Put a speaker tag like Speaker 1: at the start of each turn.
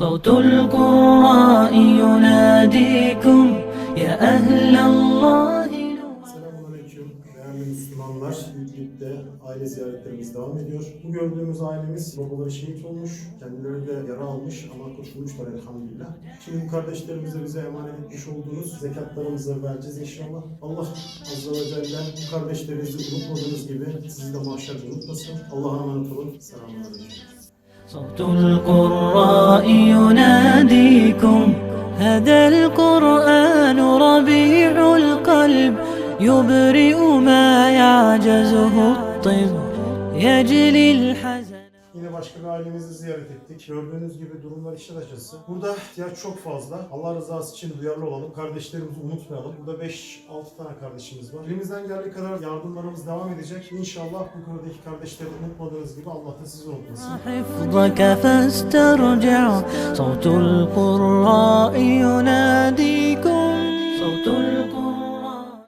Speaker 1: صوت القراء يناديكم يا أهل الله
Speaker 2: Selamünaleyküm değerli Müslümanlar. Büyüklükte aile ziyaretlerimiz devam ediyor. Bu gördüğümüz ailemiz babaları şehit olmuş. Kendileri de yara almış ama kurtulmuşlar elhamdülillah. Şimdi bu kardeşlerimize bize emanet etmiş olduğunuz zekatlarımızı vereceğiz inşallah. Allah Azze ve Celle bu kardeşlerinizi unutmadığınız gibi sizi de mahşerde unutmasın. Allah'a emanet olun. Selamünaleyküm.
Speaker 1: صوت القراء يناديكم. هذا القرآن ربيع القلب يبرئ ما يعجزه الطب. يجلي الحزن.
Speaker 2: Yine başka bir ailemizi ziyaret ettik. Gördüğünüz gibi durumlar işler acısı. Burada ihtiyaç çok fazla. Allah rızası için duyarlı olalım. Kardeşlerimizi unutmayalım. Burada 5-6 tane kardeşimiz var. Elimizden geldiği kadar yardımlarımız devam edecek. İnşallah bu konudaki kardeşleri unutmadığınız gibi Allah da sizi unutmasın.